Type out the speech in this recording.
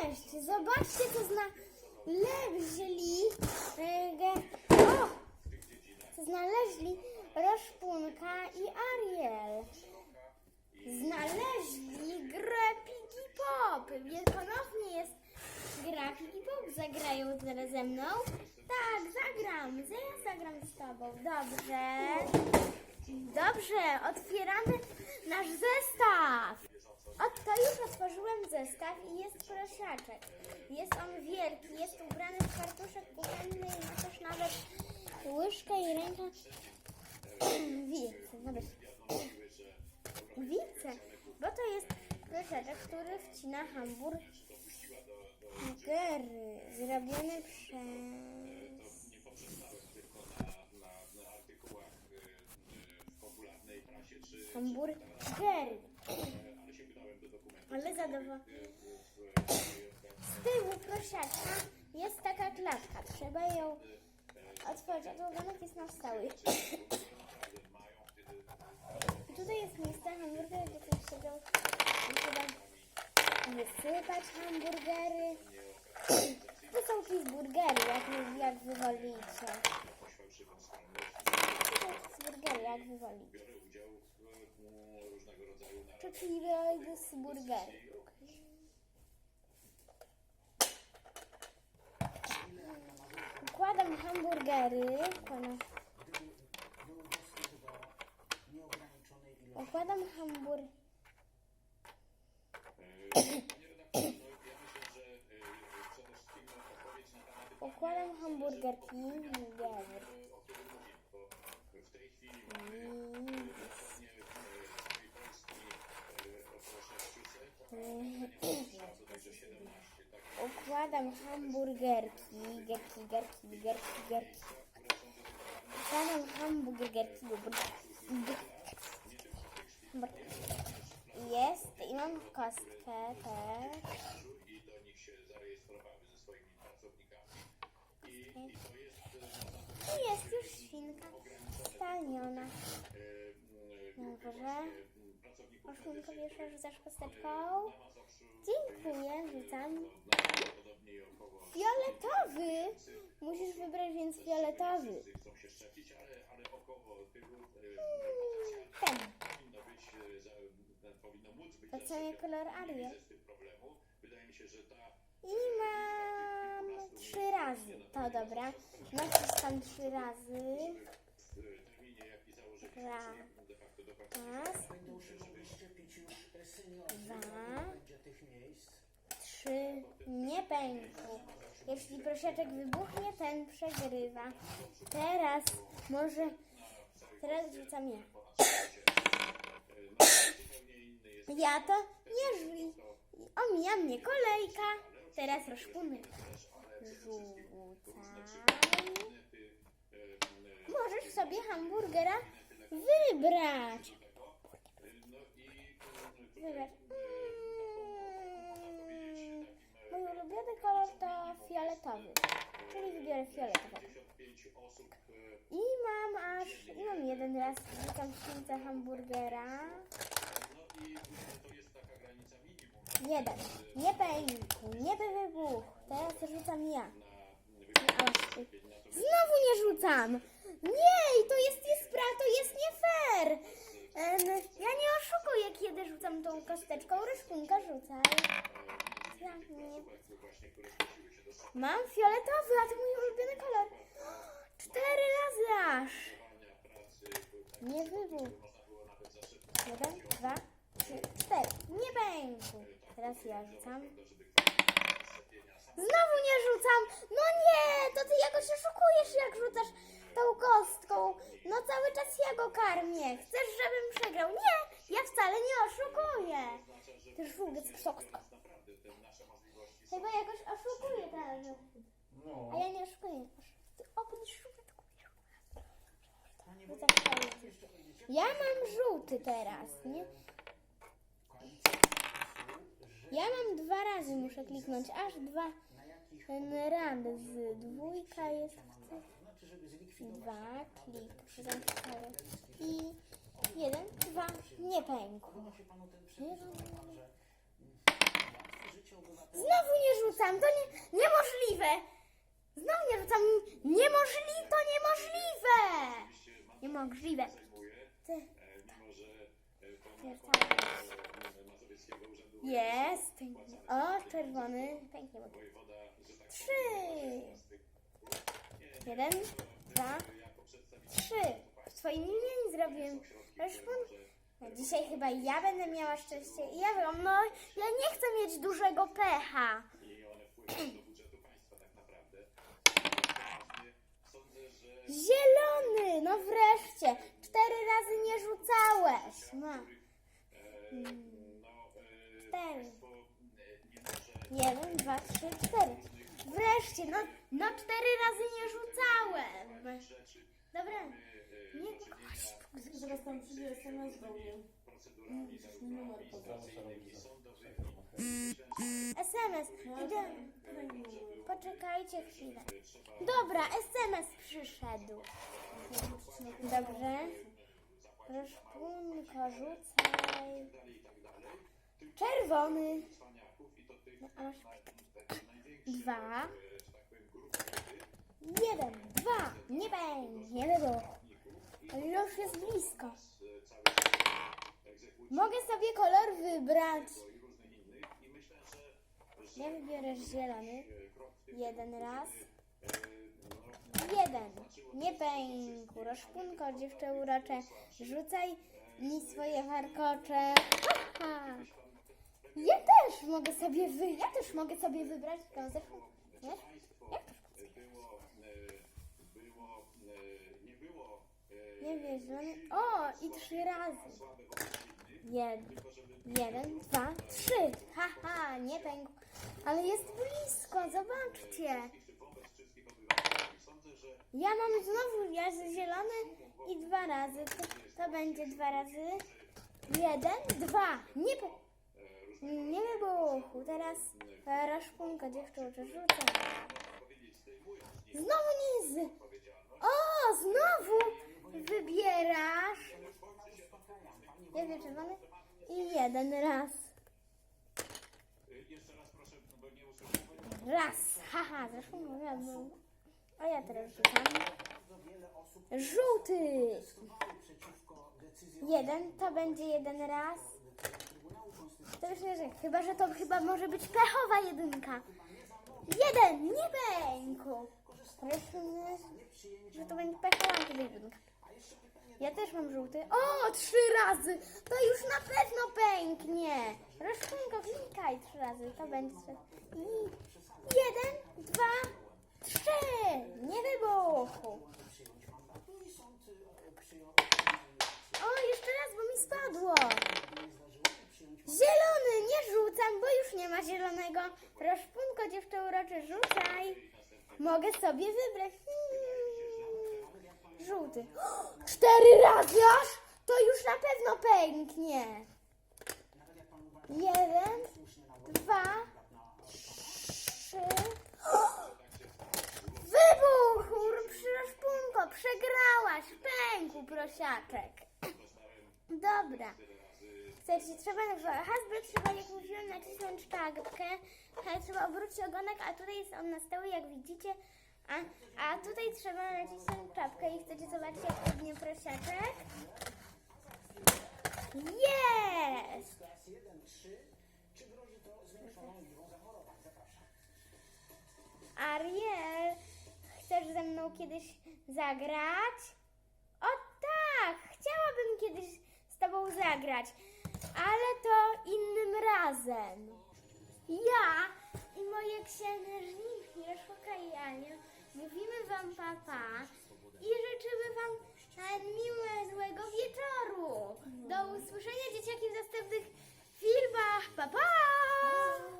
Cześć! Zobaczcie, co znaleźli. O! Znaleźli Roszpunka i Ariel. Znaleźli grę Piggy Pop. Ponownie jest gra Piggy Pop. Zagrają teraz ze mną? Tak, zagram. Ja zagram z tobą. Dobrze. Dobrze, otwieramy nasz zestaw. Oto już otworzyłem zestaw i jest prosiaczek. Jest on wielki, jest ubrany w fartuszek kuchenny i ma też nawet łyżkę i rękę. Wice, zobacz. Wice, bo to jest prosiaczek, który wcina hamburgery zrobione przez... Hamburgery. Zadowolony. Z tyłu prosiaczka jest taka klatka. Trzeba ją otworzyć, a ogonek jest na stały. Tutaj jest miejsce hamburgery, gdzie coś siedzą. I Trzeba wysypać hamburgery. To są cheeseburgery, jak, jak wy wolicie. To są cheeseburgery, jak wy wolicie. To cheeseburgery. Układam hamburgery. Układam, układam hamburgery. Układam hamburgerki. Hamburgery. Układam hamburgerki. Gerki, gerki, gerki, gerki. Układam hamburgerki. Jest i mam kostkę też. I jest już świnka staniona. Dobrze. O świnkę wiesz, rzucasz kosteczką. Dziękuję, rzucam. Fioletowy! Musisz wybrać więc fioletowy. Hmm, Ten. Co kolor Ariel. I mam trzy razy. To dobra. Naciskam trzy razy. Raz. Raz. Dwa. Trzy. Nie pękł. Jeśli prosiaczek wybuchnie, ten przegrywa. Teraz może... Teraz rzucam ja. Ja to żuj. Omija mnie kolejka. Teraz rozpunek. Rzucaj. Możesz sobie hamburgera wybrać. Wybierz. Mm, Mój ulubiony kolor to fioletowy. Czyli wybiorę fioletowy. I mam aż, i mam jeden raz rzucam śwince hamburgera. Jeden. Nie pękł, nie by wybuchł. Teraz rzucam ja. Znowu nie rzucam. Nie, to jest niespra, to jest nie fair. Ja nie oszukuję, kiedy rzucam tą kosteczką. Ryszpunka rzucaj. Mam fioletowy, a to mój ulubiony kolor. Cztery razy aż. Nie wybuchł. Jeden, dwa, trzy, cztery. Nie pękł. Teraz ja rzucam. Znowu nie rzucam! No nie! To ty jakoś oszukujesz, jak rzucasz tą kostką. No cały czas ja go karmię. Chcesz, żebym przegrał? Nie! Ja wcale nie oszukuję. Ty żółwiec krzoksko. Chyba jakoś oszukuje ten. A ja nie oszukuję. Ty obniż żółwetku. Ja mam żółty teraz, nie? Ja mam dwa razy, muszę kliknąć, aż dwa ten rand z dwójka jest w. Dwa, klik, zamknąłem. I jeden, dwa, nie pękł. Jeden, Znowu nie rzucam, to nie, niemożliwe. Znowu nie rzucam, niemożliwe, to niemożliwe. Niemożliwe. Ty, jest. O, czerwony. Pięknie. Trzy. Jeden, dwa, trzy. W swoim imieniu zrobiłem reszpun. No, dzisiaj chyba ja będę miała szczęście. I Ja wiem, no ja nie chcę mieć dużego pecha. Zielony, no wreszcie. Cztery razy nie rzucałeś. No. Mm. Cztery. Jeden, dwa, trzy, cztery. Wreszcie, no, no cztery razy nie rzucałem. Dobra. Nie, Zaraz tam przyjdzie SMS do mnie. Mi numer. SMS. Idę. Poczekajcie chwilę. Dobra, SMS przyszedł. Dobrze. Roszpunko, rzucaj. Czerwony. No, a masz- Dwa. Jeden, dwa. Nie będzie, było. Ale już jest blisko. Mogę sobie kolor wybrać. Ja wybiorę zielony. Jeden raz. Jeden. Nie pęku. Roszpunko, dziewczę urocze. Rzucaj mi swoje warkocze. Ha, ha. Ja też mogę sobie wy... Ja też mogę sobie wybrać tą zresztą. Nie? Jak to? Nie wiesz, zielony. O, i trzy razy. Jeden, jeden, dwa, trzy. Haha, nie pękł. Ale jest blisko, zobaczcie. Ja mam znowu ja zielony i dwa razy. To, to będzie dwa razy. Jeden, dwa. Nie pe... Nie wybuchu. Teraz raszpunka dziewczęta rzucam. Znowu nie z... O, znowu wybierasz. Ja wiem, czerwony. I jeden raz. Raz. Haha, zeszło mówiłam. A ja teraz rzucam. Żółty. Jeden, to będzie jeden raz. Chyba, że to chyba może być pechowa jedynka. Jeden, nie. Resztę, że to będzie pechowa jedynka. Ja też mam żółty. O, trzy razy! To już na pewno pęknie. Roszpunko, klikaj trzy razy. To będzie trzy. I jeden, dwa, trzy. Nie wybuchu. O, jeszcze raz, bo mi spadło. Zielony, nie rzucam, bo już nie ma zielonego. Roszpunko, dziewczę uroczy, rzucaj. Mogę sobie wybrać. Hmm. Żółty. Cztery razy aż? To już na pewno pęknie. Jeden, dwa, trzy. Wybuch! Roszpunko, przegrałaś. Pękł prosiaczek. Dobra. Słuchajcie, trzeba hasbro trzeba, jak mówiłam, nacisnąć czapkę. Trzeba obrócić ogonek, a tutaj jest on na stałe, jak widzicie. A, a tutaj trzeba nacisnąć czapkę i chcecie zobaczyć, jak padnie prosiaczek? Jest! Ariel, chcesz ze mną kiedyś zagrać? O tak, chciałabym kiedyś z tobą zagrać, ale to innym razem. Ja i moje księżniczki, Joszoka i Ania, mówimy wam papa i życzymy wam miłego wieczoru. Do usłyszenia dzieciaki w następnych filmach. Pa, pa!